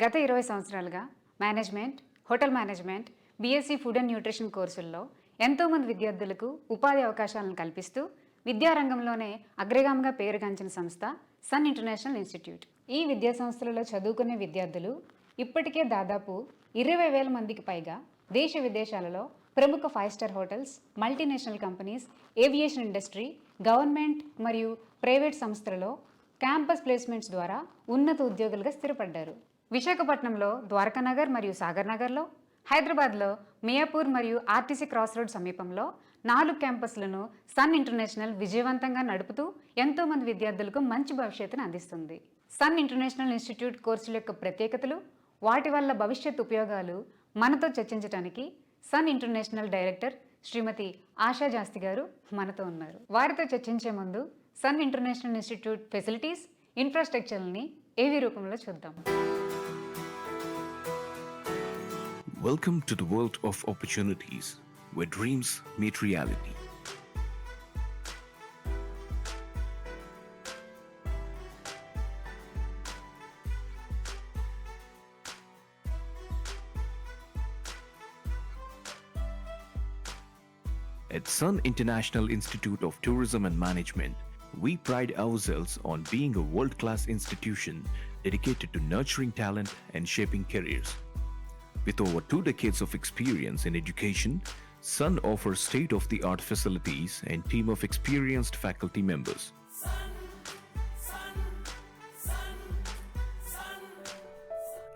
గత ఇరవై సంవత్సరాలుగా management hotel management BSc food and nutrition కోర్సుల్లో ఎంతోమంది విద్యార్థులకు ఉపాధి అవకాశాలను కల్పిస్తూ విద్యారంగంలోనే అగ్రగామిగా పేరుగాంచిన సంస్థ సన్ ఇంటర్నేషనల్ ఇన్స్టిట్యూట్. ఈ విద్యా సంస్థలలో చదువుకునే విద్యార్థులు ఇప్పటికే దాదాపు ఇరవై వేల మందికి పైగా దేశ విదేశాలలో ప్రముఖ five star hotels multinational companies aviation industry government మరియు ప్రైవేట్ సంస్థలలో క్యాంపస్ ప్లేస్మెంట్స్ ద్వారా ఉన్నత ఉద్యోగులుగా స్థిరపడ్డారు. విశాఖపట్నంలో ద్వారకానగర్ మరియు సాగర్ నగర్లో హైదరాబాద్లో మియాపూర్ మరియు ఆర్టీసీ క్రాస్ రోడ్ సమీపంలో నాలుగు క్యాంపస్లను సన్ ఇంటర్నేషనల్ విజయవంతంగా నడుపుతూ ఎంతోమంది విద్యార్థులకు మంచి భవిష్యత్తును అందిస్తుంది. సన్ ఇంటర్నేషనల్ ఇన్స్టిట్యూట్ కోర్సుల యొక్క ప్రత్యేకతలు వాటి వల్ల భవిష్యత్ ఉపయోగాలు మనతో చర్చించడానికి సన్ ఇంటర్నేషనల్ డైరెక్టర్ శ్రీమతి ఆశా జాస్తి గారు మనతో ఉన్నారు. వారితో చర్చించే ముందు సన్ ఇంటర్నేషనల్ ఇన్స్టిట్యూట్ ఫెసిలిటీస్ ఇన్ఫ్రాస్ట్రక్చర్ని ఏవి రూపంలో చూద్దాం. Welcome to the world of opportunities where dreams meet reality. At Sun International Institute of Tourism and Management, we pride ourselves on being a world class institution dedicated to nurturing talent and shaping careers. With over two decades of experience in education, Sun offers state of the art facilities and team of experienced faculty members.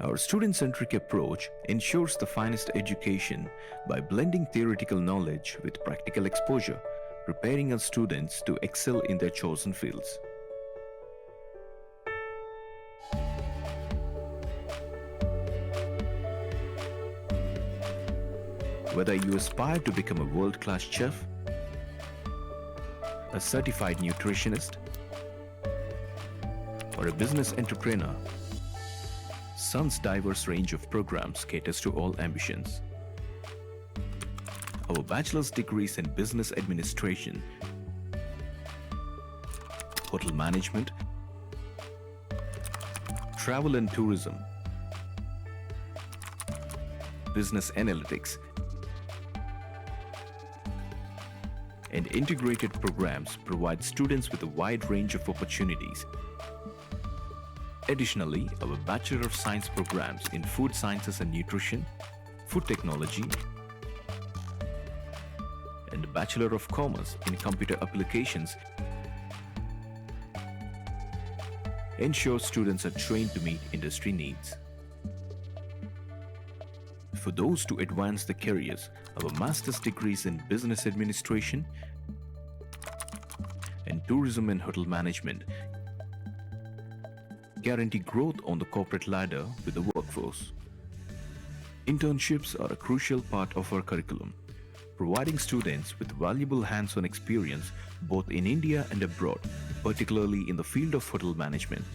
Our student centric approach ensures the finest education by blending theoretical knowledge with practical exposure, preparing our students to excel in their chosen fields. Whether you aspire to become a world class chef, a certified nutritionist, or a business entrepreneur, Sun's diverse range of programs caters to all ambitions. Our bachelor's degrees in business administration, hotel management, travel and tourism, business analytics, and integrated programs provide students with a wide range of opportunities. Additionally, our Bachelor of Science programs in Food Sciences and Nutrition, Food Technology, and Bachelor of Commerce in Computer Applications ensure students are trained to meet industry needs. For those to advance their careers, our master's degrees in business administration and tourism and hotel management guarantee growth on the corporate ladder with the workforce. Internships are a crucial part of our curriculum, providing students with valuable hands on experience both in India and abroad, particularly in the field of hotel management.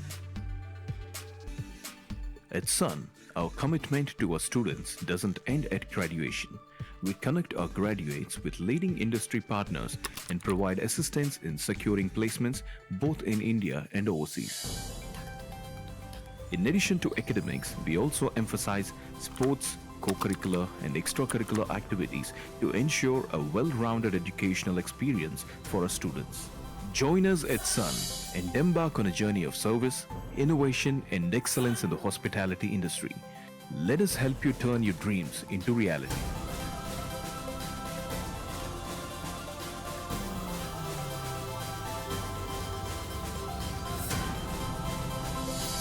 At Sun, our commitment to our students doesn't end at graduation. We connect our graduates with leading industry partners and provide assistance in securing placements both in India and overseas. In addition to academics, we also emphasize sports, co curricular, and extracurricular activities to ensure a well rounded educational experience for our students. Join us at Sun and embark on a journey of service, innovation, and excellence in the hospitality industry. Let us help you turn your dreams into reality.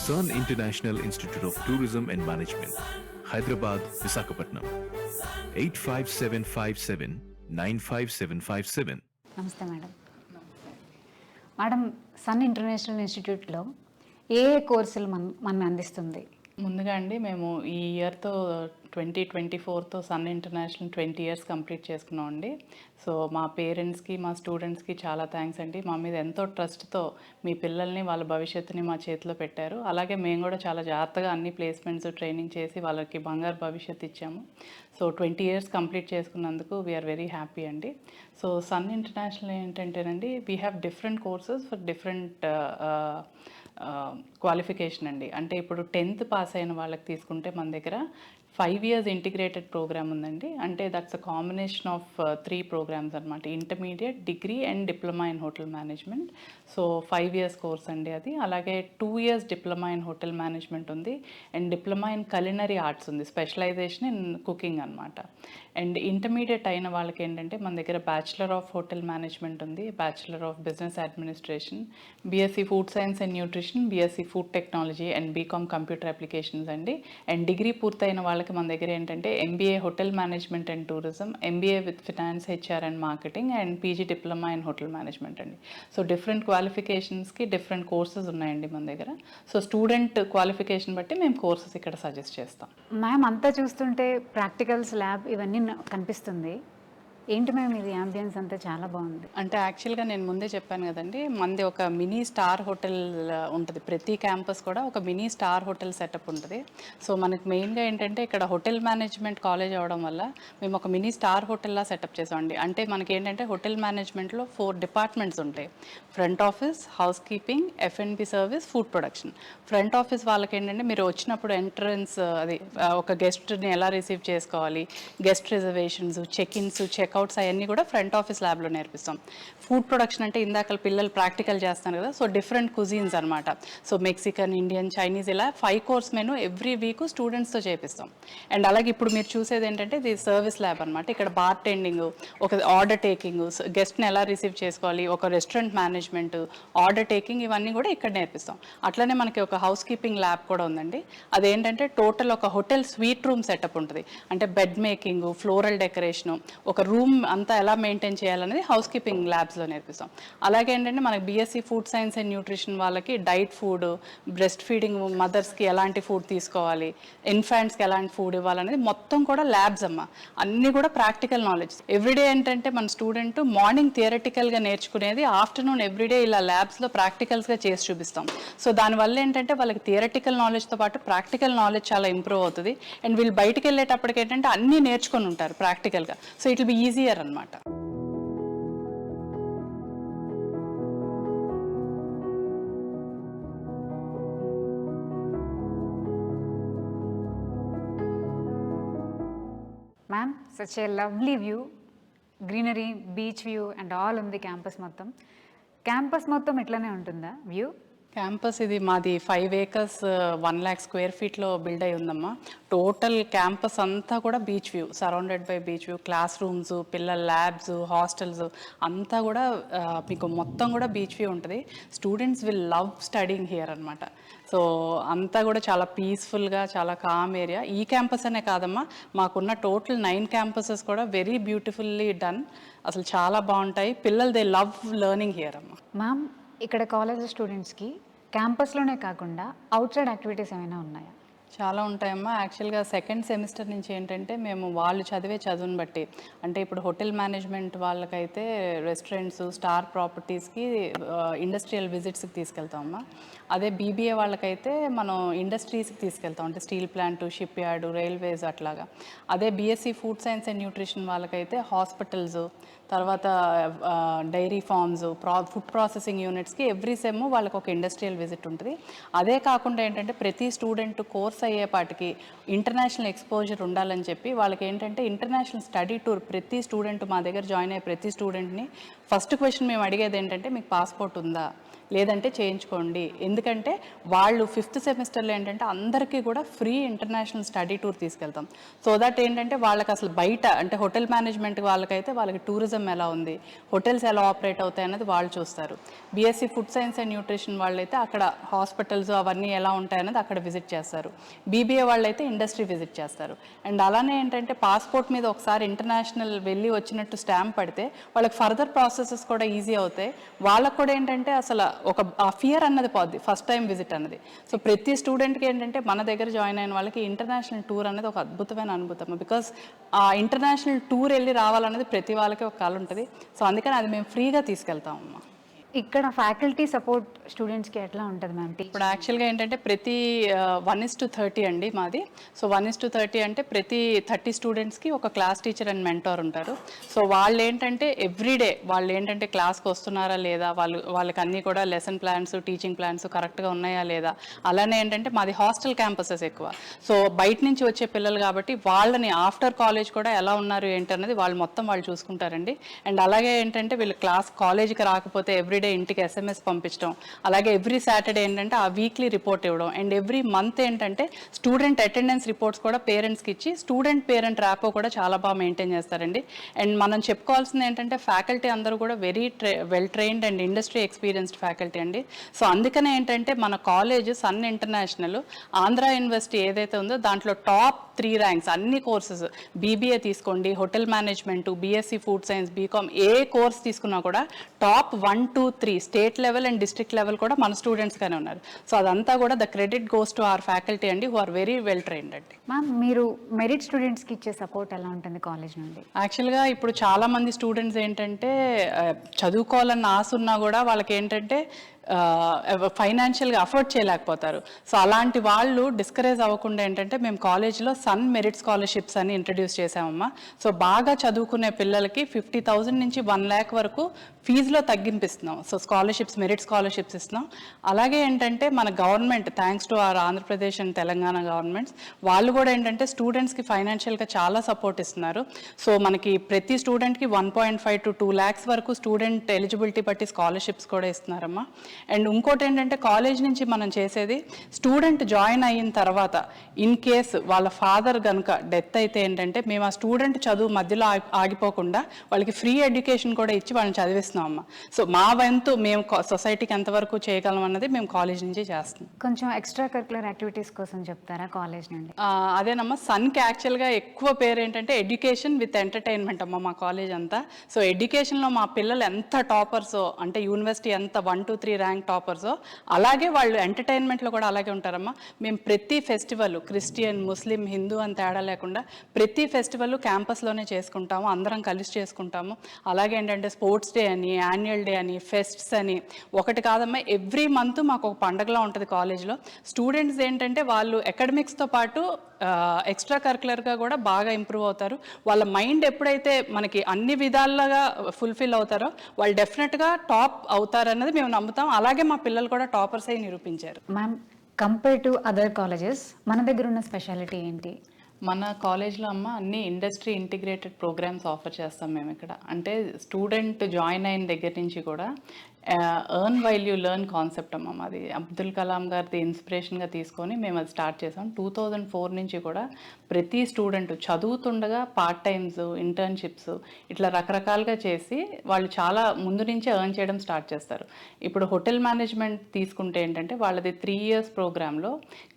Sun International Institute of Tourism and Management, Hyderabad, Visakhapatnam. 855757 95757. Namaste, madam. Madam Sun International ఇన్స్టిట్యూట్లో ఏ ఏ కోర్సులు మన మన అందిస్తుంది? ముందుగా అండి మేము ఈ ఇయర్తో twenty twenty ఫోర్తో Sun International twenty years complete చేసుకున్నాం అండి సో మా పేరెంట్స్కి మా స్టూడెంట్స్కి చాలా థ్యాంక్స్ అండి. మా మీద ఎంతో ట్రస్ట్తో మీ పిల్లల్ని వాళ్ళ భవిష్యత్తుని మా చేతిలో పెట్టారు. అలాగే మేము కూడా చాలా జాగ్రత్తగా అన్ని ప్లేస్మెంట్స్ ట్రైనింగ్ చేసి వాళ్ళకి బంగారు భవిష్యత్తు ఇచ్చాము. సో ట్వంటీ ఇయర్స్ కంప్లీట్ చేసుకున్నందుకు వీఆర్ వెరీ హ్యాపీ అండి. సో సన్ ఇంటర్నేషనల్ ఏంటంటేనండి we have different courses for different qualification అండి. అంటే ఇప్పుడు టెన్త్ పాస్ అయిన వాళ్ళకి తీసుకుంటే మన దగ్గర ఫైవ్ ఇయర్స్ ఇంటిగ్రేటెడ్ ప్రోగ్రామ్ ఉందండి. అంటే that's a combination of three programs అనమాట intermediate degree and diploma in hotel management. So five years course అండి అది. అలాగే two years diploma in hotel management ఉంది. And diploma in culinary arts ఉంది. Specialization in cooking అనమాట and intermediate అయిన వాళ్ళకి ఏంటంటే మన దగ్గర బ్యాచిలర్ ఆఫ్ హోటల్ మేనేజ్మెంట్ ఉంది. Bachelor of business administration BSc food science and nutrition BSc food technology and BCom computer applications అండి. అండ్ డిగ్రీ పూర్తయిన వాళ్ళకి మన దగ్గర ఏంటంటే MBA hotel management and tourism MBA with finance HR and marketing and PG diploma in hotel management అండి. So different క్వాలిఫికేషన్స్కి different courses ఉన్నాయండి మన దగ్గర. సో స్టూడెంట్ క్వాలిఫికేషన్ బట్టి మేము కోర్సెస్ ఇక్కడ సజెస్ట్ చేస్తాం. మ్యామ్ అంతా చూస్తుంటే ప్రాక్టికల్స్ ల్యాబ్ ఇవన్నీ కనిపిస్తుంది. ఏంటి మ్యామ్ ఇది? అంబియన్స్ అంతా చాలా బాగుంది. అంటే యాక్చువల్గా నేను ముందే చెప్పాను కదండి మనది ఒక మినీ స్టార్ హోటల్ ఉంటుంది. ప్రతి క్యాంపస్ కూడా ఒక మినీ స్టార్ హోటల్ సెటప్ ఉంటుంది. సో మనకి మెయిన్గా ఏంటంటే ఇక్కడ హోటల్ మేనేజ్మెంట్ కాలేజ్ అవడం వల్ల మేము ఒక మినీ స్టార్ హోటల్లా సెటప్ చేసామండి. అంటే మనకి ఏంటంటే హోటల్ మేనేజ్మెంట్లో ఫోర్ డిపార్ట్మెంట్స్ ఉంటాయి. Front office housekeeping F and B service food production front office వాళ్ళకి ఏంటంటే మీరు వచ్చినప్పుడు ఎంట్రన్స్ అది ఒక గెస్ట్ని ఎలా రిసీవ్ చేసుకోవాలి? Guest reservations check ins check workouts అవన్నీ కూడా ఫ్రంట్ ఆఫీస్ ల్యాబ్లో నేర్పిస్తాం. ఫుడ్ ప్రొడక్షన్ అంటే ఇందాక పిల్లలు ప్రాక్టికల్ చేస్తాను కదా సో డిఫరెంట్ కుజీన్స్ అనమాట సో మెక్సికన్ ఇండియన్ చైనీస్ ఇలా five course menu every week స్టూడెంట్స్తో చేపిస్తాం. అండ్ అలాగే ఇప్పుడు మీరు చూసేది ఏంటంటే ఇది సర్వీస్ ల్యాబ్ అనమాట ఇక్కడ బార్ టెండింగ్ ఒక ఆర్డర్ టేకింగ్ గెస్ట్ని ఎలా రిసీవ్ చేసుకోవాలి ఒక రెస్టారెంట్ మేనేజ్మెంట్ ఆర్డర్ టేకింగ్ ఇవన్నీ కూడా ఇక్కడ నేర్పిస్తాం. అట్లనే మనకి ఒక హౌస్ కీపింగ్ ల్యాబ్ కూడా ఉందండి. అదేంటంటే టోటల్ ఒక హోటల్ స్వీట్ రూమ్ సెటప్ ఉంటుంది. అంటే బెడ్ మేకింగ్ ఫ్లోరల్ డెకరేషన్ ఒక రూమ్ అంతా ఎలా మెయింటైన్ చేయాలనేది హౌస్ కీపింగ్ ల్యాబ్స్లో నేర్పిస్తాం. అలాగే ఏంటంటే మనకి BSc food science and nutrition వాళ్ళకి డైట్ ఫుడ్ బ్రెస్ట్ ఫీడింగ్ మదర్స్కి ఎలాంటి ఫుడ్ తీసుకోవాలి ఇన్ఫాంట్స్కి ఎలాంటి ఫుడ్ ఇవ్వాలనేది మొత్తం కూడా ల్యాబ్స్ అమ్మ. అన్నీ కూడా ప్రాక్టికల్ నాలెడ్జ్. ఎవ్రీడే ఏంటంటే మన స్టూడెంట్ మార్నింగ్ థియరటికల్గా నేర్చుకునేది ఆఫ్టర్నూన్ ఎవ్రీడే ఇలా ల్యాబ్స్లో ప్రాక్టికల్స్గా చేసి చూపిస్తాం. సో దానివల్ల ఏంటంటే వాళ్ళకి థియరటికల్ నాలెడ్జ్తో పాటు ప్రాక్టికల్ నాలెడ్జ్ చాలా ఇంప్రూవ్ అవుతుంది. అండ్ వీళ్ళు బయటికి వెళ్ళేటప్పటికి ఏంటంటే అన్నీ నేర్చుకొని ఉంటారు ప్రాక్టికల్గా. సో ఇట్ బి ఈజియర్ అనమాట ma'am such a lovely view greenery beach view and all ఉంది క్యాంపస్ మొత్తం. క్యాంపస్ మొత్తం ఇట్లానే ఉంటుందా? వ్యూ క్యాంపస్ ఇది మాది five acres one lakh square ఫీట్లో build అయి ఉందమ్మా. టోటల్ క్యాంపస్ అంతా కూడా beach view surrounded by beach view classrooms పిల్లల ల్యాబ్స్ హాస్టల్స్ అంతా కూడా uh, మీకు మొత్తం కూడా బీచ్ వ్యూ ఉంటుంది. Students will love studying here అనమాట సో అంతా కూడా చాలా పీస్ఫుల్గా చాలా కామ్ ఏరియా ఈ క్యాంపస్ అనే కాదమ్మా మాకున్న టోటల్ నైన్ క్యాంపసెస్ కూడా వెరీ బ్యూటిఫుల్లీ డన్ అసలు చాలా బాగుంటాయి. పిల్లలు దే లవ్ లెర్నింగ్ హియర్ అమ్మా. మ్యామ్ ఇక్కడ కాలేజ్ స్టూడెంట్స్కి క్యాంపస్లోనే కాకుండా అవుట్ సైడ్ యాక్టివిటీస్ ఏమైనా ఉన్నాయా? చాలా ఉంటాయమ్మా. యాక్చువల్గా సెకండ్ సెమిస్టర్ నుంచి ఏంటంటే మేము వాళ్ళు చదివే చదువుని బట్టి అంటే ఇప్పుడు హోటల్ మేనేజ్మెంట్ వాళ్ళకైతే రెస్టారెంట్స్ స్టార్ ప్రాపర్టీస్కి ఇండస్ట్రియల్ విజిట్స్కి తీసుకెళ్తామమ్మా. అదే బీబీఏ వాళ్ళకైతే మనం ఇండస్ట్రీస్కి తీసుకెళ్తాం. అంటే steel plant shipyard railways అట్లాగా. అదే BSc food science and nutrition వాళ్ళకైతే హాస్పిటల్స్ తర్వాత డైరీ ఫార్మ్స్ ప్రా ఫుడ్ ప్రాసెసింగ్ యూనిట్స్కి ఎవ్రీ సెమ్ వాళ్ళకి ఒక ఇండస్ట్రియల్ విజిట్ ఉంటుంది. అదే కాకుండా ఏంటంటే ప్రతి స్టూడెంట్ కోర్స్ అయ్యేపాటికి ఇంటర్నేషనల్ ఎక్స్పోజర్ ఉండాలని చెప్పి వాళ్ళకి ఏంటంటే ఇంటర్నేషనల్ స్టడీ టూర్ ప్రతి స్టూడెంట్ మా దగ్గర జాయిన్ అయ్యే ప్రతి స్టూడెంట్ని ఫస్ట్ క్వశ్చన్ మేము అడిగేది ఏంటంటే మీకు పాస్పోర్ట్ ఉందా? లేదంటే చేయించుకోండి. ఎందుకంటే వాళ్ళు ఫిఫ్త్ సెమిస్టర్లో ఏంటంటే అందరికీ కూడా ఫ్రీ ఇంటర్నేషనల్ స్టడీ టూర్ తీసుకెళ్తాం. సో దట్ ఏంటంటే వాళ్ళకి అసలు బయట అంటే హోటల్ మేనేజ్మెంట్ వాళ్ళకైతే వాళ్ళకి టూరిజం ఎలా ఉంది హోటల్స్ ఎలా ఆపరేట్ అవుతాయి అనేది వాళ్ళు చూస్తారు. BSc food science and nutrition వాళ్ళైతే అక్కడ హాస్పిటల్స్ అవన్నీ ఎలా ఉంటాయనేది అక్కడ విజిట్ చేస్తారు. బీబీఏ వాళ్ళైతే ఇండస్ట్రీ విజిట్ చేస్తారు. అండ్ అలానే ఏంటంటే పాస్పోర్ట్ మీద ఒకసారి ఇంటర్నేషనల్ వెళ్ళి వచ్చినట్టు స్టాంప్ పడితే వాళ్ళకి ఫర్దర్ ప్రాసెసెస్ కూడా ఈజీ అవుతాయి. వాళ్ళకు కూడా ఏంటంటే అసలు ఒక ఆ ఫియర్ అన్నది పోద్ది ఫస్ట్ టైం విజిట్ అన్నది. సో ప్రతి స్టూడెంట్కి ఏంటంటే మన దగ్గర జాయిన్ అయిన వాళ్ళకి ఇంటర్నేషనల్ టూర్ అనేది ఒక అద్భుతమైన అనుభూతం బికాస్ ఆ ఇంటర్నేషనల్ టూర్ వెళ్ళి రావాలన్నది ప్రతి వాళ్ళకి ఒక కళ ఉంటుంది. సో అందుకని అది మేము ఫ్రీగా తీసుకెళ్తామమ్మా ఇక్కడ ఫ్యాకల్టీ సపోర్ట్ స్టూడెంట్స్కి ఎట్లా ఉంటుంది మ్యామ్ ఇప్పుడు యాక్చువల్గా ఏంటంటే ప్రతి వన్ ఇస్ టు థర్టీ అండి మాది. So one is to thirty అంటే ప్రతి థర్టీ స్టూడెంట్స్కి ఒక క్లాస్ టీచర్ అండ్ మెంటర్ ఉంటారు. సో వాళ్ళు ఏంటంటే ఎవ్రీడే వాళ్ళు ఏంటంటే క్లాస్కి వస్తున్నారా లేదా వాళ్ళు వాళ్ళకి అన్నీ కూడా లెసన్ ప్లాన్స్ టీచింగ్ ప్లాన్స్ కరెక్ట్గా ఉన్నాయా లేదా అలానే ఏంటంటే మాది హాస్టల్ క్యాంపసెస్ ఎక్కువ. సో బయట నుంచి వచ్చే పిల్లలు కాబట్టి వాళ్ళని ఆఫ్టర్ కాలేజ్ కూడా ఎలా ఉన్నారు ఏంటన్నది వాళ్ళు మొత్తం వాళ్ళు చూసుకుంటారండి. అండ్ అలాగే ఏంటంటే వీళ్ళు క్లాస్ కాలేజ్కి రాకపోతే ఎవ్రీడే ఇంటికి ఎస్ఎంఎస్ పంపించడం. అలాగే ఎవ్రీ సాటర్డే ఏంటంటే ఆ వీక్లీ రిపోర్ట్ ఇవ్వడం. అండ్ ఎవ్రీ మంత్ ఏంటంటే స్టూడెంట్ అటెండెన్స్ రిపోర్ట్స్ కూడా పేరెంట్స్కి ఇచ్చి స్టూడెంట్ పేరెంట్ ర్యాపో కూడా చాలా బాగా మెయింటైన్ చేస్తారండి. అండ్ మనం చెప్పుకోవాల్సింది ఏంటంటే ఫ్యాకల్టీ అందరూ కూడా very well trained and industry experienced faculty అండి. సో అందుకనే ఏంటంటే మన college Sun International Andhra university ఏదైతే ఉందో దాంట్లో టాప్ త్రీ ర్యాంక్స్ అన్ని కోర్సెస్ బీబీఏ తీసుకోండి hotel management BSc food science BCom ఏ కోర్స్ తీసుకున్నా కూడా top one two three state level and district level కూడా మన స్టూడెంట్స్గానే ఉన్నారు. సో అదంతా కూడా the credit goes to our faculty అండి who are very well trained అండి. మ్యామ్ మీరు మెరిట్ స్టూడెంట్స్కి ఇచ్చే సపోర్ట్ ఎలా ఉంటుంది కాలేజ్ నుండి? యాక్చువల్గా ఇప్పుడు చాలా మంది స్టూడెంట్స్ ఏంటంటే చదువుకోవాలన్న ఆశ ఉన్నా కూడా వాళ్ళకి ఏంటంటే ఫైనాన్షియల్గా అఫోర్డ్ చేయలేకపోతారు. సో అలాంటి వాళ్ళు డిస్కరేజ్ అవ్వకుండా ఏంటంటే మేము కాలేజ్లో సన్ మెరిట్ స్కాలర్షిప్స్ అని ఇంట్రడ్యూస్ చేసామమ్మా సో బాగా చదువుకునే పిల్లలకి ఫిఫ్టీ థౌజండ్ నుంచి వన్ ల్యాక్ వరకు ఫీజులో తగ్గింపిస్తున్నాం. సో స్కాలర్షిప్స్ మెరిట్ స్కాలర్షిప్స్ ఇస్తున్నాం. అలాగే ఏంటంటే మన government thanks to our Andhra Pradesh and Telangana governments వాళ్ళు కూడా ఏంటంటే స్టూడెంట్స్కి ఫైనాన్షియల్గా చాలా సపోర్ట్ ఇస్తున్నారు. సో మనకి ప్రతి స్టూడెంట్కి one point five to two lakhs వరకు స్టూడెంట్ ఎలిజిబిలిటీ బట్టి స్కాలర్షిప్స్ కూడా ఇస్తున్నారమ్మా. అండ్ ఇంకోటి ఏంటంటే కాలేజ్ నుంచి మనం చేసేది స్టూడెంట్ జాయిన్ అయిన తర్వాత ఇన్ కేస్ వాళ్ళ ఫాదర్ కనుక డెత్ అయితే ఏంటంటే మేము ఆ స్టూడెంట్ చదువు మధ్యలో ఆగిపోకుండా వాళ్ళకి ఫ్రీ ఎడ్యుకేషన్ కూడా ఇచ్చి వాళ్ళని చదివిస్తున్నాం. అమ్మ. సో మా వంతు మేము సొసైటీకి ఎంతవరకు చేయగలం అన్నది మేము కాలేజ్ నుంచి చేస్తున్నాం. కొంచెం ఎక్స్ట్రా కరికులర్ యాక్టివిటీస్ కోసం చెప్తారా కాలేజ్ నుండి? అదేనమ్మా సన్కి యాక్చువల్గా ఎక్కువ పేరు ఏంటంటే ఎడ్యుకేషన్ విత్ ఎంటర్టైన్మెంట్ అమ్మా మా కాలేజ్ అంతా. సో ఎడ్యుకేషన్లో మా పిల్లలు ఎంత టాపర్సో అంటే యూనివర్సిటీ ఎంత వన్ టూ త్రీ ర్యాంక్ టాపర్సో అలాగే వాళ్ళు ఎంటర్టైన్మెంట్లో కూడా అలాగే ఉంటారమ్మా. మేము ప్రతి ఫెస్టివల్ క్రిస్టియన్ ముస్లిం హిందూ అని తేడా లేకుండా ప్రతి ఫెస్టివల్ క్యాంపస్లోనే చేసుకుంటాము అందరం కలిసి చేసుకుంటాము. అలాగే ఏంటంటే స్పోర్ట్స్ డే అని యాన్యువల్ డే అని ఫెస్ట్స్ అని. ఒకటి కాదమ్మా ఎవ్రీ మంత్ మాకు ఒక పండగలా ఉంటుంది కాలేజ్లో. స్టూడెంట్స్ ఏంటంటే వాళ్ళు అకాడమిక్స్తో పాటు ఎక్స్ట్రా కరికులర్గా కూడా బాగా ఇంప్రూవ్ అవుతారు. వాళ్ళ మైండ్ ఎప్పుడైతే మనకి అన్ని విధాలుగా ఫుల్ఫిల్ అవుతారో వాళ్ళు డెఫినెట్గా టాప్ అవుతారన్నది మేము నమ్ముతాం. అలాగే మా పిల్లలు కూడా టాపర్స్ అయి నిరూపించారు. Ma'am compare to other colleges మన దగ్గర ఉన్న స్పెషాలిటీ ఏంటి? మన కాలేజ్లో అమ్మ అన్ని ఇండస్ట్రీ ఇంటిగ్రేటెడ్ ప్రోగ్రామ్స్ ఆఫర్ చేస్తాం మేము ఇక్కడ. అంటే స్టూడెంట్ జాయిన్ అయిన దగ్గర నుంచి కూడా earn while you learn concept అమ్మ. మాది అబ్దుల్ కలాం గారిది ఇన్స్పిరేషన్గా తీసుకొని మేము అది స్టార్ట్ చేసాం. టూ థౌజండ్ ఫోర్ నుంచి కూడా ప్రతి స్టూడెంట్ చదువుతుండగా పార్ట్ టైమ్స్ ఇంటర్న్షిప్స్ ఇట్లా రకరకాలుగా చేసి వాళ్ళు చాలా ముందు నుంచే ఎర్న్ చేయడం స్టార్ట్ చేస్తారు. ఇప్పుడు హోటల్ మేనేజ్మెంట్ తీసుకుంటే ఏంటంటే వాళ్ళది త్రీ ఇయర్స్ ప్రోగ్రాంలో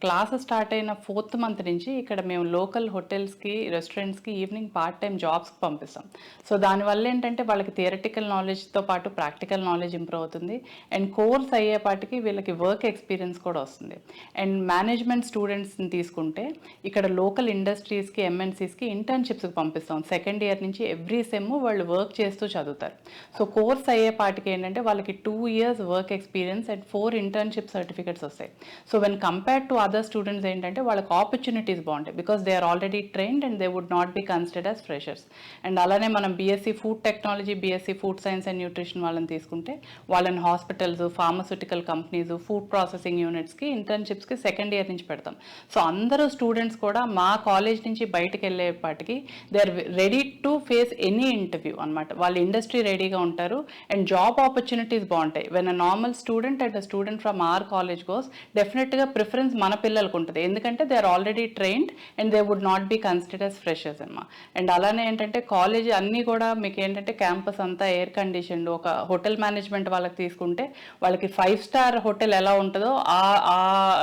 క్లాసెస్ స్టార్ట్ అయిన ఫోర్త్ మంత్ నుంచి ఇక్కడ మేము లోకల్ హోటల్స్కి రెస్టారెంట్స్కి ఈవినింగ్ పార్ట్ టైం జాబ్స్కి పంపిస్తాం. సో దానివల్ల ఏంటంటే వాళ్ళకి థియరటికల్ నాలెడ్జ్తో పాటు ప్రాక్టికల్ నాలెడ్జ్ ఇంప్రూవ్ అవుతుంది. అండ్ కోర్స్ అయ్యేపాటికి వీళ్ళకి వర్క్ ఎక్స్పీరియన్స్ కూడా వస్తుంది. అండ్ మేనేజ్మెంట్ స్టూడెంట్స్ని తీసుకుంటే ఇక్కడ లోకల్ ఇండస్ట్రీస్కి ఎంఎన్సీస్కి ఇంటర్న్షిప్స్కి పంపిస్తాం. సెకండ్ ఇయర్ నుంచి ఎవ్రీ సెమ్ వాళ్ళు వర్క్ చేస్తూ చదువుతారు. సో కోర్స్ అయ్యేపాటికి ఏంటంటే వాళ్ళకి two years work experience and four internship certificates వస్తాయి. So when compare to other students ఏంటంటే వాళ్ళకి ఆపర్చునిటీస్ బాగుంటాయి. Because they are already trained and they would not be considered as freshers and అలానే మనం BSc food technology BSc food science and nutrition వాళ్ళని తీసుకుంటే వాళ్ళని hospitals pharmaceutical companies food processing యూనిట్స్కి ఇంటర్న్షిప్స్కి second year నుంచి పెడతాం. సో అందరూ students కూడా మా కాలేజ్ నుంచి బయటకు వెళ్ళేపాటికి they are ready to face any interview అనమాట వాళ్ళు ఇండస్ట్రీ రెడీగా ఉంటారు. అండ్ జాబ్ ఆపర్చునిటీస్ బాగుంటాయి. When a normal student and a student from our college goes డెఫినెట్గా ప్రిఫరెన్స్ మన పిల్లలకు ఉంటుంది. ఎందుకంటే they are already trained and they would not be considers freshers అన్నమా అండ్ అలానే ఏంటంటే కాలేజ్ అన్నీ కూడా మీకు ఏంటంటే క్యాంపస్ అంతా ఎయిర్ కండిషన్డ్ ఒక హోటల్ మేనేజ్మెంట్ వాళ్ళకి తీసుకుంటే వాళ్ళకి ఫైవ్ స్టార్ హోటల్ ఎలా ఉంటుందో ఆ ఆ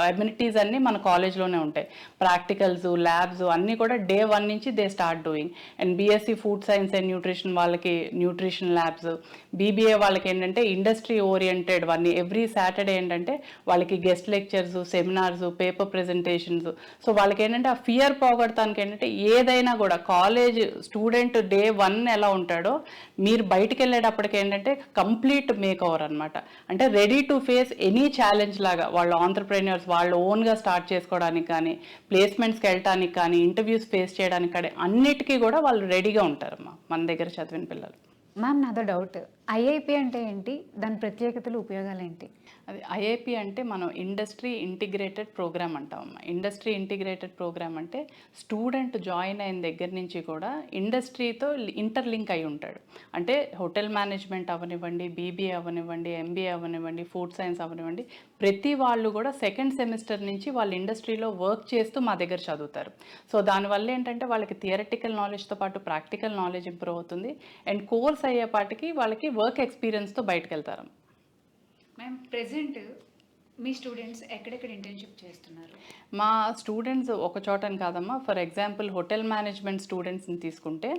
అమ్యూనిటీస్ అన్నీ మన కాలేజ్లోనే ఉంటాయి. ప్రాక్టికల్స్ ల్యాబ్స్ అన్నీ కూడా డే వన్ నుంచి they start doing and BSc food science and nutrition వాళ్ళకి న్యూట్రిషన్ ల్యాబ్స్ బీబీఏ వాళ్ళకి ఏంటంటే industry oriented one every Saturday ఏంటంటే వాళ్ళకి guest lectures seminars paper presentations so వాళ్ళకి ఏంటంటే ఆ ఫియర్ పోగొడటానికి ఏంటంటే ఏదైనా కూడా కాలేజ్ స్టూడెంట్ డే వన్ ఎలా ఉంటాడో మీరు బయటికి వెళ్ళేటప్పటికి ఏంటంటే కంప్లీట్ మీ టేక్ ఓవర్ అనమాట అంటే ready to face any challenge లాగా వాళ్ళు ఆంటర్ప్రెన్యూర్స్ వాళ్ళు ఓన్గా స్టార్ట్ చేసుకోవడానికి కానీ ప్లేస్మెంట్స్కి వెళ్ళటానికి కానీ ఇంటర్వ్యూస్ ఫేస్ చేయడానికి కానీ అన్నిటికీ కూడా వాళ్ళు రెడీగా ఉంటారమ్మా మన దగ్గర చదివిన పిల్లలు. మ్యామ్ నాదో డౌట్ ఐఐపి అంటే ఏంటి? దాని ప్రత్యేకతలు ఉపయోగాలు ఏంటి? అది ఐఐపి అంటే మనం ఇండస్ట్రీ ఇంటిగ్రేటెడ్ ప్రోగ్రామ్ అంటాం ఇండస్ట్రీ ఇంటిగ్రేటెడ్ ప్రోగ్రామ్ అంటే స్టూడెంట్ జాయిన్ అయిన దగ్గర నుంచి కూడా ఇండస్ట్రీతో ఇంటర్లింక్ అయి ఉంటాడు. అంటే హోటల్ మేనేజ్మెంట్ అవనివ్వండి బీబీఏ అవనివ్వండి ఎంబీఏ అవనివ్వండి ఫుడ్ సైన్స్ అవనివ్వండి ప్రతి వాళ్ళు కూడా సెకండ్ సెమిస్టర్ నుంచి వాళ్ళు ఇండస్ట్రీలో వర్క్ చేస్తూ మా దగ్గర చదువుతారు. సో దానివల్ల ఏంటంటే వాళ్ళకి థియరటికల్ నాలెడ్జ్తో పాటు ప్రాక్టికల్ నాలెడ్జ్ ఇంప్రూవ్ అవుతుంది. అండ్ కోర్స్ అయ్యేపాటికి వాళ్ళకి వర్క్ ఎక్స్పీరియన్స్తో బయటకు వెళ్తారు మ్యామ్ ప్రెసెంట్ మీ స్టూడెంట్స్ ఎక్కడెక్కడ ఇంటర్న్షిప్ చేస్తున్నారు? మా స్టూడెంట్స్ ఒక చోటని కాదమ్మా ఫర్ ఎగ్జాంపుల్ హోటల్ మేనేజ్మెంట్ స్టూడెంట్స్ని తీసుకుంటే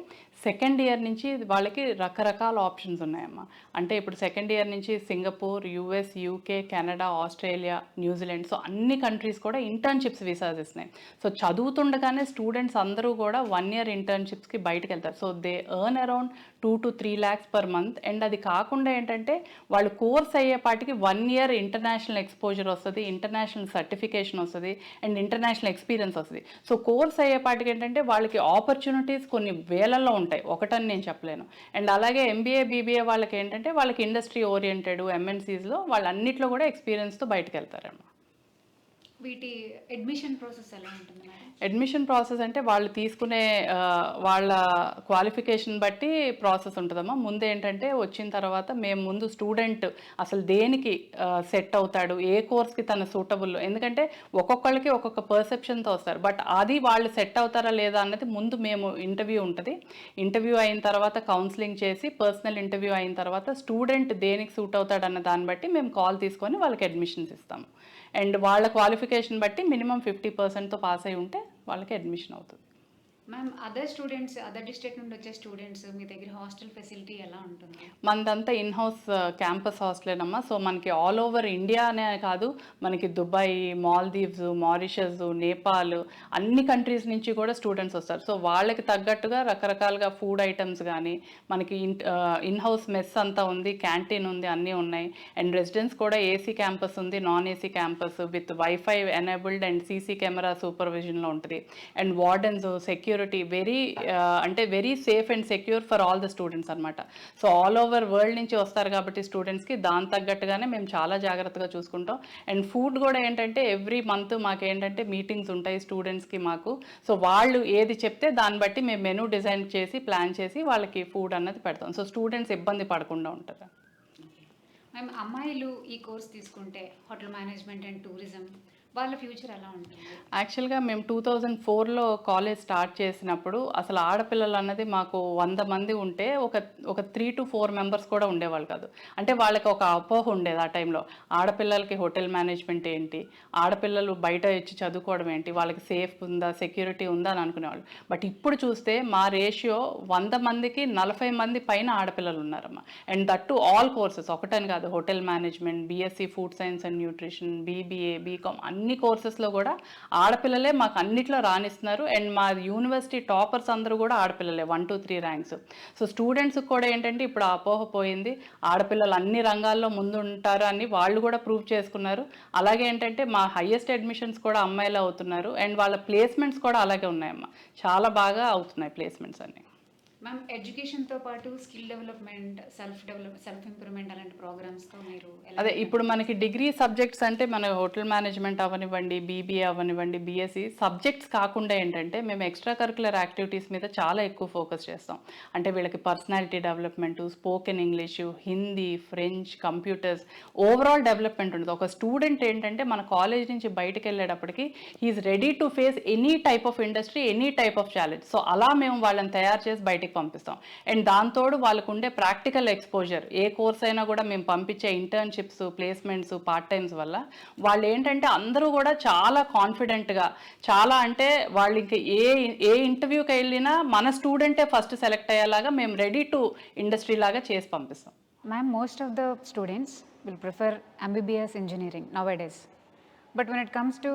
సెకండ్ ఇయర్ నుంచి వాళ్ళకి రకరకాల ఆప్షన్స్ ఉన్నాయమ్మా. అంటే ఇప్పుడు సెకండ్ ఇయర్ నుంచి Singapore US UK Canada Australia New Zealand so అన్ని కంట్రీస్ కూడా ఇంటర్న్షిప్స్ వీసాస్ ఇస్తున్నాయి. సో చదువుతుండగానే స్టూడెంట్స్ అందరూ కూడా వన్ ఇయర్ ఇంటర్న్షిప్స్కి బయటకు వెళ్తారు so they earn around two to three lakhs per month and అది కాకుండా ఏంటంటే వాళ్ళు కోర్స్ అయ్యేపాటికి వన్ ఇయర్ ఇంటర్నేషనల్ ఎక్స్పోజర్ వస్తుంది ఇంటర్నేషనల్ సర్టిఫికేషన్ వస్తుంది అండ్ ఇంటర్నేషనల్ ఎక్స్పీరియన్స్ వస్తుంది. సో కోర్స్ అయ్యేపాటికి ఏంటంటే వాళ్ళకి ఆపర్చునిటీస్ కొన్ని వేలల్లో ఉంటాయి. ఒకటని నేను చెప్పలేను. అండ్ అలాగే ఎంబీఏ బీబీఏ వాళ్ళకి ఏంటంటే వాళ్ళకి ఇండస్ట్రీ ఓరియంటెడ్ ఎంఎన్సీస్లో వాళ్ళన్నిట్లో కూడా ఎక్స్పీరియన్స్తో బయటకు వెళ్తారన్నమాట వీటి అడ్మిషన్ ప్రాసెస్ ఎలా ఉంటుంది అడ్మిషన్ ప్రాసెస్ అంటే వాళ్ళు తీసుకునే వాళ్ళ క్వాలిఫికేషన్ బట్టి ప్రాసెస్ ఉంటుందమ్మా. ముందు ఏంటంటే వచ్చిన తర్వాత మేము ముందు స్టూడెంట్ అసలు దేనికి సెట్ అవుతాడు ఏ కోర్స్కి తన సూటబుల్ ఎందుకంటే ఒక్కొక్కళ్ళకి ఒక్కొక్క పర్సెప్షన్తో వస్తారు. బట్ అది వాళ్ళు సెట్ అవుతారా లేదా అన్నది ముందు మేము ఇంటర్వ్యూ ఉంటుంది. ఇంటర్వ్యూ అయిన తర్వాత కౌన్సిలింగ్ చేసి పర్సనల్ ఇంటర్వ్యూ అయిన తర్వాత స్టూడెంట్ దేనికి సూట్ అవుతాడు అన్న దాన్ని బట్టి మేము కాల్ తీసుకొని వాళ్ళకి అడ్మిషన్స్ ఇస్తాము. అండ్ వాళ్ళ క్వాలిఫికేషన్ బట్టి మినిమం ఫిఫ్టీ పర్సెంట్తో పాస్ అయి ఉంటే వాళ్ళకి అడ్మిషన్ అవుతుంది. Ma'am other students other district నుండి వచ్చే స్టూడెంట్స్ మీ దగ్గర హాస్టల్ ఫెసిలిటీ ఎలా ఉంటుంది? మనదంతా ఇన్ హౌస్ క్యాంపస్ హాస్టలేనమ్మా సో మనకి ఆల్ ఓవర్ ఇండియా అనే కాదు మనకి దుబాయ్ మాల్దీవ్స్ మారిషస్ నేపాల్ అన్ని కంట్రీస్ నుంచి కూడా స్టూడెంట్స్ వస్తారు. సో వాళ్ళకి తగ్గట్టుగా రకరకాలుగా ఫుడ్ ఐటమ్స్ కానీ మనకి ఇన్ హౌస్ మెస్ అంతా ఉంది క్యాంటీన్ ఉంది అన్నీ ఉన్నాయి. అండ్ రెసిడెన్స్ కూడా ఏసీ క్యాంపస్ ఉంది non AC campus with wifi enabled and CC camera సూపర్విజన్లో ఉంటుంది. And wardens security very uh, అంటే very safe and secure for all the students అనమాట సో ఆల్ ఓవర్ వరల్డ్ నుంచి వస్తారు కాబట్టి స్టూడెంట్స్కి దాని తగ్గట్టుగానే మేము చాలా జాగ్రత్తగా చూసుకుంటాం. అండ్ ఫుడ్ కూడా ఏంటంటే ఎవ్రీ మంత్ మాకు ఏంటంటే మీటింగ్స్ ఉంటాయి స్టూడెంట్స్కి మాకు. సో వాళ్ళు ఏది చెప్తే దాన్ని బట్టి మేము మెనూ డిజైన్ చేసి ప్లాన్ చేసి వాళ్ళకి ఫుడ్ అన్నది పెడతాం. సో స్టూడెంట్స్ ఇబ్బంది పడకుండా ఉంటుంది. మేము అమ్మాయిలు ఈ కోర్స్ తీసుకుంటే హోటల్ మేనేజ్మెంట్ అండ్ టూరిజం వాళ్ళ ఫ్యూచర్ ఎలా ఉంటుంది? యాక్చువల్గా మేము టూ థౌజండ్ ఫోర్లో కాలేజ్ స్టార్ట్ చేసినప్పుడు అసలు ఆడపిల్లలు అన్నది మాకు వంద మంది ఉంటే ఒక ఒక త్రీ టు ఫోర్ మెంబర్స్ కూడా ఉండేవాళ్ళు కాదు. అంటే వాళ్ళకి ఒక అపోహ ఉండేది ఆ టైంలో. ఆడపిల్లలకి హోటల్ మేనేజ్మెంట్ ఏంటి? ఆడపిల్లలు బయట వచ్చి చదువుకోవడం ఏంటి? వాళ్ళకి సేఫ్ ఉందా? సెక్యూరిటీ ఉందా? అని అనుకునేవాళ్ళు. బట్ ఇప్పుడు చూస్తే మా రేషియో వంద మందికి నలభై మంది పైన ఆడపిల్లలు ఉన్నారమ్మా. And that to all courses ఒకటని కాదు. Hotel management BSc food science and nutrition BBA BCom అన్ని అన్ని కోర్సెస్లో కూడా ఆడపిల్లలే మాకు అన్నిట్లో రాణిస్తున్నారు. అండ్ మా యూనివర్సిటీ టాపర్స్ అందరూ కూడా ఆడపిల్లలే one two three ranks. So స్టూడెంట్స్కి కూడా ఏంటంటే ఇప్పుడు అపోహ పోయింది. ఆడపిల్లలు అన్ని రంగాల్లో ముందు ఉంటారు అని వాళ్ళు కూడా ప్రూవ్ చేసుకున్నారు. అలాగే ఏంటంటే మా హయ్యెస్ట్ అడ్మిషన్స్ కూడా అమ్మాయిలు అవుతున్నారు. అండ్ వాళ్ళ ప్లేస్మెంట్స్ కూడా అలాగే ఉన్నాయమ్మా. చాలా బాగా అవుతున్నాయి ప్లేస్మెంట్స్ అన్ని. మ్యామ్ ఎడ్యుకేషన్తో పాటు skill development self develop self improvement అలాంటి ప్రోగ్రామ్స్తో మీరు అదే ఇప్పుడు మనకి డిగ్రీ సబ్జెక్ట్స్ అంటే మన హోటల్ మేనేజ్మెంట్ అవనివ్వండి బీబీఏ అవనివ్వండి బీఎస్సీ సబ్జెక్ట్స్ కాకుండా ఏంటంటే మేము ఎక్స్ట్రా కరికులర్ యాక్టివిటీస్ మీద చాలా ఎక్కువ ఫోకస్ చేస్తాం. అంటే వీళ్ళకి personality development spoken English Hindi French computers overall development ఉంటుంది ఒక స్టూడెంట్ ఏంటంటే మన కాలేజ్ నుంచి బయటకు వెళ్ళేటప్పటికి he is ready to face any type of industry any type of challenge so అలా మేము వాళ్ళని తయారు చేసి బయటకు పంపిస్తాం. అండ్ దాంతోడు వాళ్ళకు ఉండే ప్రాక్టికల్ ఎక్స్పోజర్ ఏ కోర్స్ అయినా కూడా మేము పంపించే ఇంటర్న్షిప్స్ ప్లేస్మెంట్స్ పార్ట్ టైమ్స్ వల్ల వాళ్ళు ఏంటంటే అందరూ కూడా చాలా కాన్ఫిడెంట్గా చాలా అంటే వాళ్ళు ఇంకా ఏ ఏ ఇంటర్వ్యూకి వెళ్ళినా మన స్టూడెంటే ఫస్ట్ సెలెక్ట్ అయ్యేలాగా మేము రెడీ టు ఇండస్ట్రీ లాగా చేసి పంపిస్తాం. Ma'am most of the students will prefer MBBS engineering nowadays but when it comes to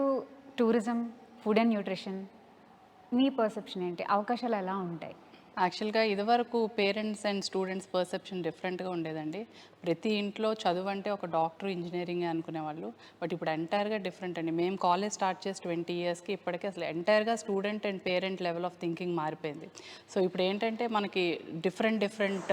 tourism food and nutrition me perception ఏంటి? అవకాశాలు ఎలా ఉంటాయి? యాక్చువల్గా ఇదివరకు పేరెంట్స్ అండ్ స్టూడెంట్స్ పర్సెప్షన్ డిఫరెంట్గా ఉండేదండి. ప్రతి ఇంట్లో చదువు అంటే ఒక డాక్టర్ ఇంజనీరింగ్ అనుకునేవాళ్ళు. బట్ ఇప్పుడు ఎంటైర్గా డిఫరెంట్ అండి. మేము కాలేజ్ స్టార్ట్ చేసి ట్వంటీ ఇయర్స్కి ఇప్పటికే అసలు ఎంటైర్గా student and parent level of thinking మారిపోయింది. సో ఇప్పుడు ఏంటంటే మనకి డిఫరెంట్ డిఫరెంట్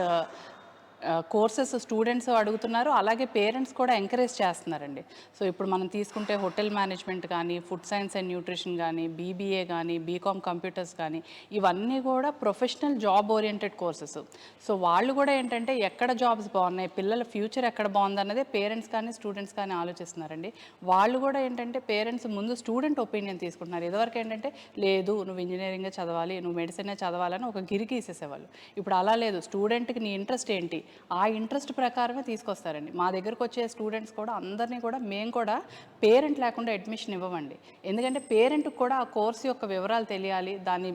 కోర్సెస్ స్టూడెంట్స్ అడుగుతున్నారు అలాగే పేరెంట్స్ కూడా ఎంకరేజ్ చేస్తున్నారండి. సో ఇప్పుడు మనం తీసుకుంటే హోటల్ మేనేజ్మెంట్ కానీ ఫుడ్ సైన్స్ అండ్ న్యూట్రిషన్ కానీ బీబీఏ కానీ బీకామ్ కంప్యూటర్స్ కానీ ఇవన్నీ కూడా professional job oriented courses. So వాళ్ళు కూడా ఏంటంటే ఎక్కడ జాబ్స్ బాగున్నాయి పిల్లల ఫ్యూచర్ ఎక్కడ బాగుందన్నదే పేరెంట్స్ కానీ స్టూడెంట్స్ కానీ ఆలోచిస్తున్నారండి. వాళ్ళు కూడా ఏంటంటే పేరెంట్స్ ముందు స్టూడెంట్ ఒపీనియన్ తీసుకుంటున్నారు. ఇదివరకు ఏంటంటే లేదు నువ్వు ఇంజనీరింగే చదవాలి నువ్వు మెడిసినే చదవాలని ఒక గిరికి ఇసేసేవాళ్ళు ఇప్పుడు అలా లేదు. స్టూడెంట్కి నీ ఇంట్రెస్ట్ ఏంటి? ఆ ఇంట్రెస్ట్ ప్రకారమే తీసుకొస్తారండి. మా దగ్గరకు వచ్చే స్టూడెంట్స్ కూడా అందరినీ కూడా మేము కూడా పేరెంట్ లేకుండా అడ్మిషన్ ఇవ్వమండి. ఎందుకంటే పేరెంట్కి కూడా ఆ కోర్స్ యొక్క వివరాలు తెలియాలి. దాని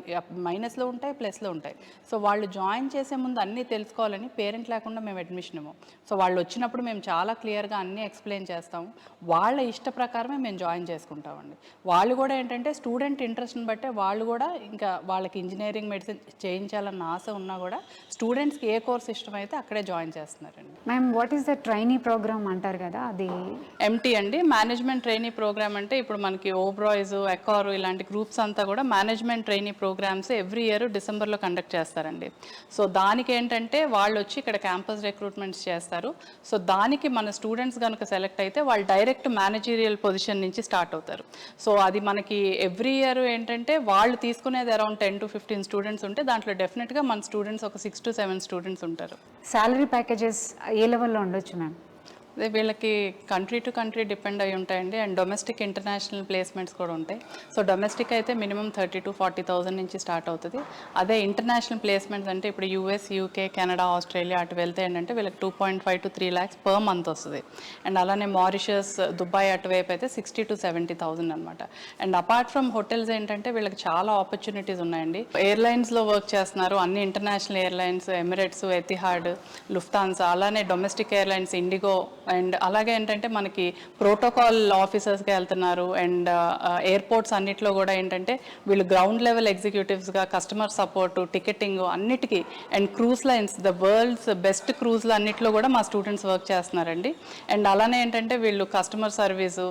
మైనస్లో ఉంటాయి ప్లస్లో ఉంటాయి. సో వాళ్ళు జాయిన్ చేసే ముందు అన్నీ తెలుసుకోవాలని పేరెంట్ లేకుండా మేము అడ్మిషన్ ఇవ్వం. సో వాళ్ళు వచ్చినప్పుడు మేము చాలా క్లియర్గా అన్నీ ఎక్స్ప్లెయిన్ చేస్తాము వాళ్ళ ఇష్ట ప్రకారమే మేము జాయిన్ చేసుకుంటామండి. వాళ్ళు కూడా ఏంటంటే స్టూడెంట్ ఇంట్రెస్ట్ని బట్టే వాళ్ళు కూడా ఇంకా వాళ్ళకి ఇంజనీరింగ్ మెడిసిన్ చేయించాలన్న ఆశ ఉన్నా కూడా స్టూడెంట్స్కి ఏ కోర్స్ ఇష్టమైతే అక్కడే జాయిన్ చేస్తున్నారండి. Ma'am what is the trainee programme అంటారు కదా అది ఎంటీ అండి. మేనేజ్మెంట్ ట్రైనీ ప్రోగ్రామ్ అంటే ఇప్పుడు మనకి ఓబ్రాయిస్ ఎకారు ఇలాంటి గ్రూప్స్ అంతా కూడా management trainee programmes every year డిసెంబర్లో కండక్ట్ చేస్తారండి. సో దానికి ఏంటంటే వాళ్ళు వచ్చి ఇక్కడ క్యాంపస్ రిక్రూట్మెంట్స్ చేస్తారు. సో దానికి మన స్టూడెంట్స్ కనుక సెలెక్ట్ అయితే వాళ్ళు డైరెక్ట్ మేనేజీరియల్ పొజిషన్ నుంచి స్టార్ట్ అవుతారు. సో అది మనకి ఎవ్రీ ఇయర్ ఏంటంటే వాళ్ళు తీసుకునేది around ten to fifteen students ఉంటే దాంట్లో డెఫినెట్గా మన స్టూడెంట్స్ ఒక సిక్స్ టు సెవెన్ స్టూడెంట్స్ ఉంటారు. శాలరీ ప్యాకేజెస్ ఏ లెవెల్లో ఉండొచ్చు మ్యామ్ వీళ్ళకి కంట్రీ టు కంట్రీ డిపెండ్ అయి ఉంటాయండి. అండ్ డొమెస్టిక్ ఇంటర్నేషనల్ ప్లేస్మెంట్స్ కూడా ఉంటాయి. సో డొమెస్టిక్ అయితే minimum thirty to forty thousand నుంచి స్టార్ట్ అవుతుంది. అదే ఇంటర్నేషనల్ ప్లేస్మెంట్స్ అంటే ఇప్పుడు యూఎస్ యూకే కెనడా ఆస్ట్రేలియా అటు వెళ్తే ఏంటంటే వీళ్ళకి two point five to three lakhs per month వస్తుంది. అండ్ అలానే మారిషస్ దుబాయ్ అటువైపు అయితే సిక్స్టీ టు సెవెంటీ థౌసండ్ అనమాట అండ్ అపార్ట్ ఫ్రమ్ హోటల్స్ ఏంటంటే వీళ్ళకి చాలా ఆపర్చునిటీస్ ఉన్నాయండి. ఎయిర్లైన్స్లో వర్క్ చేస్తున్నారు. అన్ని international airlines Emirates Etihad Lufthansa అలానే డొమెస్టిక్ ఎయిర్లైన్స్ ఇండిగో అండ్ అలాగే ఏంటంటే మనకి ప్రోటోకాల్ ఆఫీసర్స్గా వెళ్తున్నారు అండ్ ఎయిర్పోర్ట్స్ అన్నిట్లో కూడా ఏంటంటే వీళ్ళు గ్రౌండ్ లెవెల్ ఎగ్జిక్యూటివ్స్గా కస్టమర్ సపోర్టు టికెటింగ్ అన్నిటికీ and cruise lines the world's best క్రూజ్లు అన్నిట్లో కూడా మా స్టూడెంట్స్ వర్క్ చేస్తున్నారండి. అండ్ అలానే ఏంటంటే వీళ్ళు customer service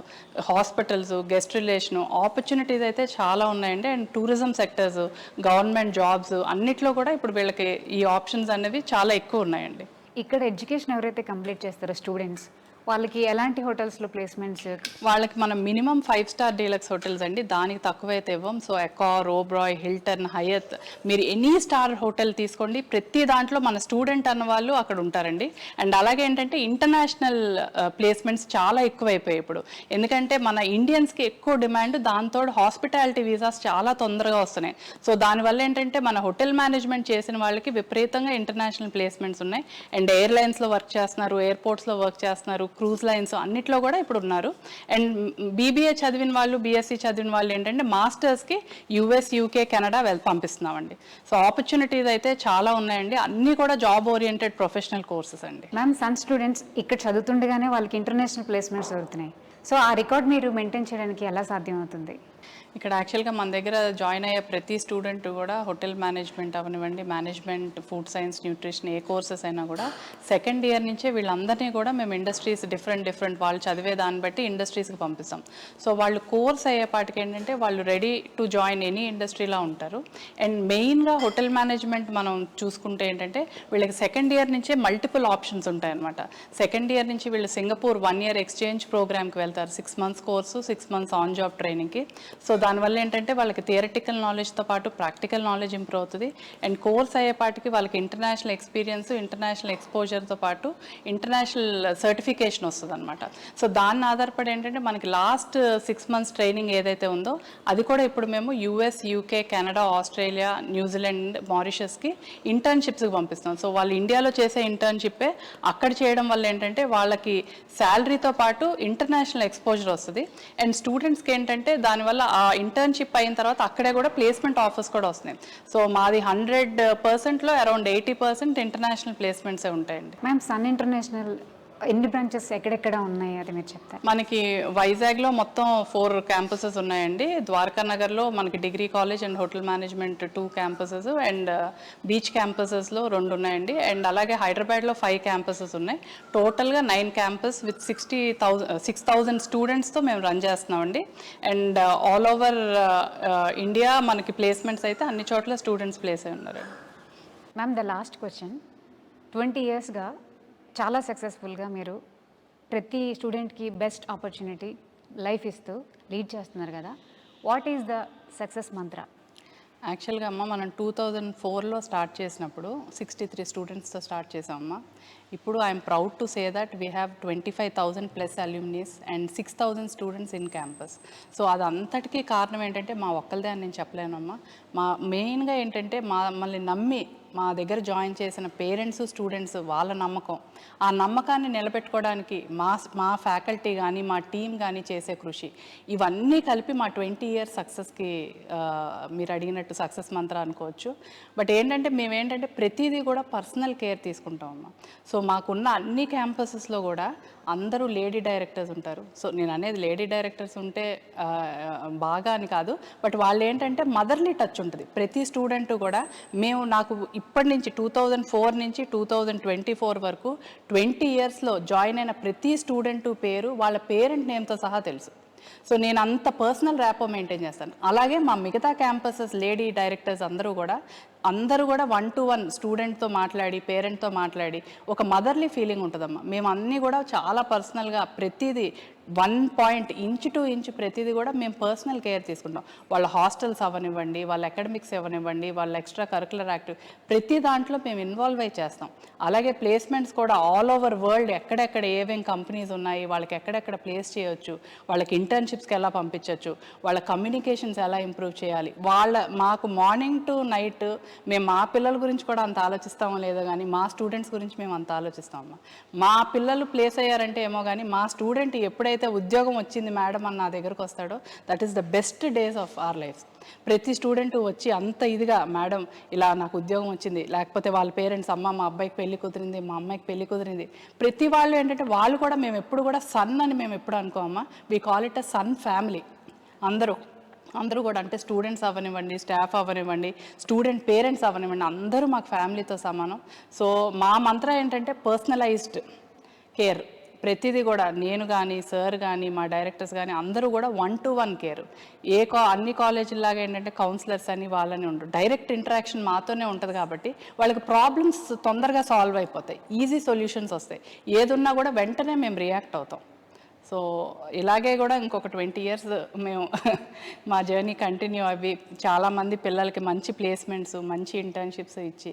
hospitals guest relation opportunities అయితే చాలా ఉన్నాయండి. And tourism sectors government jobs అన్నిట్లో కూడా ఇప్పుడు వీళ్ళకి ఈ ఆప్షన్స్ అనేవి చాలా ఎక్కువ ఉన్నాయండి. ఇక్కడ ఎడ్యుకేషన్ ఎవరైతే కంప్లీట్ చేస్తారో స్టూడెంట్స్ వాళ్ళకి ఎలాంటి హోటల్స్లో ప్లేస్మెంట్స్? వాళ్ళకి మనం minimum five star deluxe hotels అండి. దానికి తక్కువైతే ఇవ్వం. So Accor Oberoi Hilton Hyatt మీరు ఎనీ స్టార్ హోటల్ తీసుకోండి. ప్రతి దాంట్లో మన స్టూడెంట్ అన్న వాళ్ళు అక్కడ ఉంటారండి. అండ్ అలాగే ఏంటంటే ఇంటర్నేషనల్ ప్లేస్మెంట్స్ చాలా ఎక్కువైపోయాయి ఇప్పుడు. ఎందుకంటే మన ఇండియన్స్కి ఎక్కువ డిమాండ్ దాంతో హాస్పిటాలిటీ వీసాస్ చాలా తొందరగా వస్తున్నాయి. సో దానివల్ల ఏంటంటే మన హోటల్ మేనేజ్మెంట్ చేసిన వాళ్ళకి విపరీతంగా ఇంటర్నేషనల్ ప్లేస్మెంట్స్ ఉన్నాయి. అండ్ ఎయిర్లైన్స్లో వర్క్ చేస్తున్నారు ఎయిర్పోర్ట్స్లో వర్క్ చేస్తున్నారు క్రూజ్ లైన్స్ అన్నిట్లో కూడా ఇప్పుడు ఉన్నారు. అండ్ బీబీఏ చదివిన వాళ్ళు బీఎస్సీ చదివిన వాళ్ళు ఏంటంటే మాస్టర్స్కి యూఎస్ యూకే కెనడా వెళ్ పంపిస్తున్నామండి. సో ఆపర్చునిటీస్ అయితే చాలా ఉన్నాయండి. అన్నీ కూడా జాబ్ ఓరియంటెడ్ ప్రొఫెషనల్ కోర్సెస్ అండి. మ్యామ్ సన్ స్టూడెంట్స్ ఇక్కడ చదువుతుండగానే వాళ్ళకి ఇంటర్నేషనల్ ప్లేస్మెంట్స్ దొరుకుతున్నాయి సో ఆ రికార్డ్ మీరు మెయింటైన్ చేయడానికి ఎలా సాధ్యం అవుతుంది ఇక్కడ యాక్చువల్గా మన దగ్గర జాయిన్ అయ్యే ప్రతి స్టూడెంట్ కూడా హోటల్ మేనేజ్మెంట్ అవనివ్వండి మేనేజ్మెంట్ ఫుడ్ సైన్స్ న్యూట్రిషన్ ఏ కోర్సెస్ అయినా కూడా సెకండ్ ఇయర్ నుంచే వీళ్ళందరినీ కూడా మేము ఇండస్ట్రీస్ డిఫరెంట్ డిఫరెంట్ వాళ్ళు చదివే దాన్ని బట్టి ఇండస్ట్రీస్కి పంపిస్తాం. సో వాళ్ళు కోర్స్ అయ్యేపాటికి ఏంటంటే వాళ్ళు రెడీ టు జాయిన్ ఎనీ ఇండస్ట్రీలా ఉంటారు. అండ్ మెయిన్గా హోటల్ మేనేజ్మెంట్ మనం చూసుకుంటే ఏంటంటే వీళ్ళకి సెకండ్ ఇయర్ నుంచే మల్టిపుల్ ఆప్షన్స్ ఉంటాయన్నమాట. సెకండ్ ఇయర్ నుంచి వీళ్ళు సింగపూర్ వన్ ఇయర్ ఎక్స్చేంజ్ ప్రోగ్రామ్కి వెళ్తారు. Six months course six months on job ట్రైనింగ్కి సో దానివల్ల ఏంటంటే వాళ్ళకి థియరటికల్ నాలెడ్జ్తో పాటు ప్రాక్టికల్ నాలెడ్జ్ ఇంప్రూవ్ అవుతుంది. అండ్ కోర్స్ అయ్యేపాటికి వాళ్ళకి ఇంటర్నేషనల్ ఎక్స్పీరియన్స్ ఇంటర్నేషనల్ ఎక్స్పోజర్తో పాటు ఇంటర్నేషనల్ సర్టిఫికేషన్ వస్తుంది అనమాట సో దాన్ని ఆధారపడి ఏంటంటే మనకి లాస్ట్ సిక్స్ మంత్స్ ట్రైనింగ్ ఏదైతే ఉందో అది కూడా ఇప్పుడు మేము US UK Canada Australia New Zealand మారిషస్కి ఇంటర్న్షిప్స్కి పంపిస్తాం సో వాళ్ళు ఇండియాలో చేసే ఇంటర్న్షిప్పే అక్కడ చేయడం వల్ల ఏంటంటే వాళ్ళకి శాలరీతో పాటు ఇంటర్నేషనల్ ఎక్స్పోజర్ వస్తుంది. అండ్ స్టూడెంట్స్కి ఏంటంటే దానివల్ల ఆ ఇంటర్న్షిప్ అయిన తర్వాత అక్కడే కూడా ప్లేస్మెంట్ ఆఫర్స్ కూడా వస్తున్నాయి. సో మాది హండ్రెడ్ పర్సెంట్లో అరౌండ్ ఎయిటీ పర్సెంట్ ఇంటర్నేషనల్ ప్లేస్మెంట్సే ఉంటాయండి. మ్యామ్ సన్ ఇంటర్నేషనల్ ఎన్ని బ్రాంచెస్ ఎక్కడెక్కడ ఉన్నాయి అది మీరు చెప్తారు? మనకి వైజాగ్లో మొత్తం ఫోర్ క్యాంపసెస్ ఉన్నాయండి. ద్వారకా నగర్లో మనకి degree college and hotel management two campuses and beach క్యాంపసెస్లో రెండు ఉన్నాయండి. అండ్ అలాగే హైదరాబాద్లో ఫైవ్ క్యాంపసెస్ ఉన్నాయి. టోటల్గా nine campus with sixty thousand six thousand స్టూడెంట్స్తో మేము రన్ చేస్తున్నామండి. అండ్ ఆల్ ఓవర్ ఇండియా మనకి ప్లేస్మెంట్స్ అయితే అన్ని చోట్ల స్టూడెంట్స్ ప్లేస్ అయి ఉన్నారు. Ma'am the last question twenty ఇయర్స్గా చాలా సక్సెస్ఫుల్గా మీరు ప్రతి స్టూడెంట్కి బెస్ట్ ఆపర్చునిటీ లైఫ్ ఇస్తూ లీడ్ చేస్తున్నారు కదా. వాట్ ఈస్ ద సక్సెస్ మంత్ర యాక్చువల్గా అమ్మ మనం టూ థౌజండ్ ఫోర్లో స్టార్ట్ చేసినప్పుడు సిక్స్టీ త్రీ స్టూడెంట్స్తో స్టార్ట్ చేసామమ్మ ఇప్పుడు I'm proud to say that we have twenty five thousand plus alumnis and six thousand students in campus so అదంతటికీ కారణం ఏంటంటే మా ఒక్కరిదే అని నేను చెప్పలేనమ్మా. మా మెయిన్గా ఏంటంటే మా మమ్మల్ని నమ్మి మా దగ్గర జాయిన్ చేసిన పేరెంట్స్ స్టూడెంట్స్ వాళ్ళ నమ్మకం. ఆ నమ్మకాన్ని నిలబెట్టుకోవడానికి మా మా ఫ్యాకల్టీ కానీ మా టీం కానీ చేసే కృషి. ఇవన్నీ కలిపి మా ట్వంటీ ఇయర్స్ సక్సెస్కి మీరు అడిగినట్టు సక్సెస్ మంత్ర అనుకోవచ్చు. బట్ ఏంటంటే మేము ఏంటంటే ప్రతిదీ కూడా పర్సనల్ కేర్ తీసుకుంటాం అమ్మ. సో మాకున్న అన్ని క్యాంపసెస్లో కూడా అందరూ లేడీ డైరెక్టర్స్ ఉంటారు. సో నేను అనేది లేడీ డైరెక్టర్స్ ఉంటే బాగా అని కాదు. బట్ వాళ్ళు ఏంటంటే మదర్లీ టచ్ ఉంటుంది. ప్రతి స్టూడెంట్ కూడా మేము నాకు ఇప్పటి నుంచి టూ థౌజండ్ ఫోర్ నుంచి టూ థౌజండ్ ట్వంటీ ఫోర్ వరకు ట్వంటీ ఇయర్స్లో జాయిన్ అయిన ప్రతి స్టూడెంట్ పేరు వాళ్ళ పేరెంట్ నేమ్తో సహా తెలుసు. సో నేను అంత పర్సనల్ ర్యాపో మెయింటైన్ చేస్తాను. అలాగే మా మిగతా క్యాంపసెస్ లేడీ డైరెక్టర్స్ అందరూ కూడా అందరూ కూడా వన్ టు వన్ స్టూడెంట్తో మాట్లాడి పేరెంట్తో మాట్లాడి ఒక మదర్లీ ఫీలింగ్ ఉంటుందమ్మా. మేము అన్నీ కూడా చాలా పర్సనల్గా ప్రతిదీ one point inch to inch ప్రతిదీ కూడా మేము పర్సనల్ కేర్ తీసుకుంటాం. వాళ్ళ హాస్టల్స్ అవనివ్వండి వాళ్ళ అకాడమిక్స్ ఇవ్వనివ్వండి వాళ్ళ ఎక్స్ట్రా కరికులర్ యాక్టివ్ ప్రతి దాంట్లో మేము ఇన్వాల్వ్ అయి చేస్తాం. అలాగే ప్లేస్మెంట్స్ కూడా ఆల్ ఓవర్ వరల్డ్ ఎక్కడెక్కడ ఏమేం కంపెనీస్ ఉన్నాయి వాళ్ళకి ఎక్కడెక్కడ ప్లేస్ చేయొచ్చు వాళ్ళకి ఇంటర్న్షిప్స్కి ఎలా పంపించవచ్చు వాళ్ళ కమ్యూనికేషన్స్ ఎలా ఇంప్రూవ్ చేయాలి వాళ్ళ మాకు మార్నింగ్ టు నైట్ మేము మా పిల్లల గురించి కూడా అంత ఆలోచిస్తామో లేదో కానీ మా స్టూడెంట్స్ గురించి మేము అంత ఆలోచిస్తామమ్మా మా పిల్లలు ప్లేస్ అయ్యారంటే ఏమో కానీ మా స్టూడెంట్ ఎప్పుడైతే ఉద్యోగం వచ్చింది మేడం అని నా దగ్గరకు వస్తాడో that is the best days of our life ప్రతి స్టూడెంట్ వచ్చి అంత ఇదిగా మేడం ఇలా నాకు ఉద్యోగం వచ్చింది. లేకపోతే వాళ్ళ పేరెంట్స్ అమ్మ మా అబ్బాయికి పెళ్ళి కుదిరింది మా అమ్మాయికి పెళ్ళి కుదిరింది. ప్రతి వాళ్ళు ఏంటంటే వాళ్ళు కూడా మేము ఎప్పుడు కూడా సన్ అని మేము ఎప్పుడు అనుకోమమ్మా we call it a Sun family. అందరూ. అందరూ కూడా అంటే స్టూడెంట్స్ అవ్వనివ్వండి స్టాఫ్ అవ్వనివ్వండి స్టూడెంట్ పేరెంట్స్ అవ్వనివ్వండి అందరూ మాకు ఫ్యామిలీతో సమానం. సో మా మంత్రం ఏంటంటే పర్సనలైజ్డ్ కేర్ ప్రతిదీ కూడా నేను కానీ సార్ కానీ మా డైరెక్టర్స్ కానీ అందరూ కూడా వన్ టు వన్ కేర్ ఏ కా అన్ని కాలేజీలాగా ఏంటంటే కౌన్సిలర్స్ అని వాళ్ళని ఉండరు. డైరెక్ట్ ఇంటరాక్షన్ మాతోనే ఉంటుంది కాబట్టి వాళ్ళకి ప్రాబ్లమ్స్ తొందరగా సాల్వ్ అయిపోతాయి. ఈజీ సొల్యూషన్స్ వస్తాయి. ఏదున్నా కూడా వెంటనే మేము రియాక్ట్ అవుతాం. సో ఇలాగే కూడా ఇంకొక ట్వంటీ ఇయర్స్ మేము మా జర్నీ కంటిన్యూ అవి చాలామంది పిల్లలకి మంచి ప్లేస్మెంట్స్ మంచి ఇంటర్న్షిప్స్ ఇచ్చి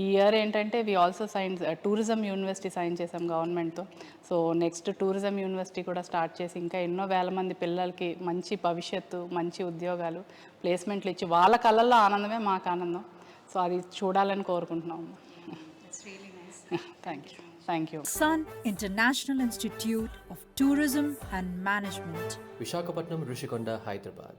ఈ ఇయర్ ఏంటంటే we also sign tourism university sign చేసాం గవర్నమెంట్తో సో నెక్స్ట్ టూరిజం యూనివర్సిటీ కూడా స్టార్ట్ చేసి ఇంకా ఎన్నో వేల మంది పిల్లలకి మంచి భవిష్యత్తు మంచి ఉద్యోగాలు ప్లేస్మెంట్లు ఇచ్చి వాళ్ళ కళ్ళల్లో ఆనందమే మాకు ఆనందం. సో అది చూడాలని కోరుకుంటున్నాము. Thank you Thank you. Sun International Institute of Tourism and Management. Vishakapatnam Rishikonda, Hyderabad.